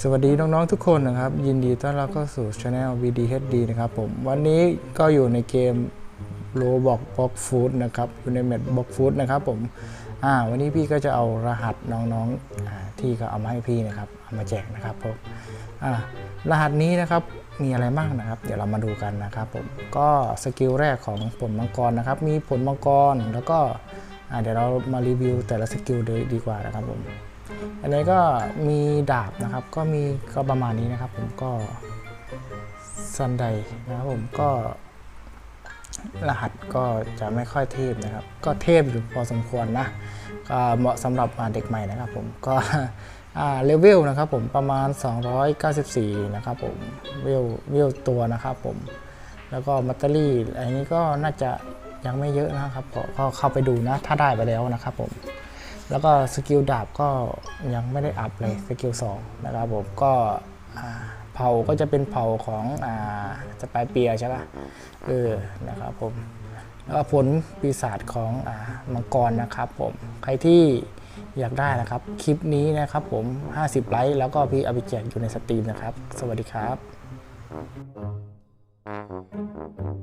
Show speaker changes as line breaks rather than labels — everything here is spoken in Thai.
สวัสดีน้องๆทุกคนนะครับ ยินดีต้อนรับเข้าสู่ช anel VDHD นะครับผม วันนี้ก็อยู่ในเกม Roblox Box Food นะครับอยู่ในแมต Box Food นะครับผมอ่าวันนี้พี่ก็จะเอารหัสน้องๆที่เขาเอามาให้พี่นะครับเอามาแจกนะครับผมอ่ารหัสนี้นะครับมีอะไรบ้างนะครับ เดี๋ยวเรามาดูกันนะครับผมก็สกิลแรกของผลมังกรนะครับ มีผลมังกรแล้วก็เดี๋ยวเรามารีวิวแต่ละสกิลดีกว่านะครับผม อันนี้ก็มีดาบนะครับ ก็มีก็ประมาณนี้นะครับ ผมก็ซันไดนะครับผมก็รหัสก็จะไม่ค่อยเทพนะครับ ก็เทพอยู่พอสมควรนะก็เหมาะสำหรับเด็กใหม่นะครับผมก็เลเวลนะครับผมประมาณ 294 นะครับผมเวลเวลตัวนะครับผมแล้วก็แบตเตอรี่อันนี้ก็น่าจะยังไม่เยอะนะครับก็เข้าไปดูนะ ถ้าได้ไปแล้วนะครับผม แล้วก็สกิลดาบก็ยังไม่ได้อัพเลยสกิล2นะครับผมก็อ่าเผาก็จะเป็นเผาของอ่าสไปเปียใช่ปะเออนะครับผมแล้วก็ผลปีศาจของอามังกรนะครับผมใครที่อยากได้นะครับ คลิปนี้นะครับผม 50 ไลค์แล้วก็พี่เอาไปแจกอยู่ในสตรีมนะครับ สวัสดีครับ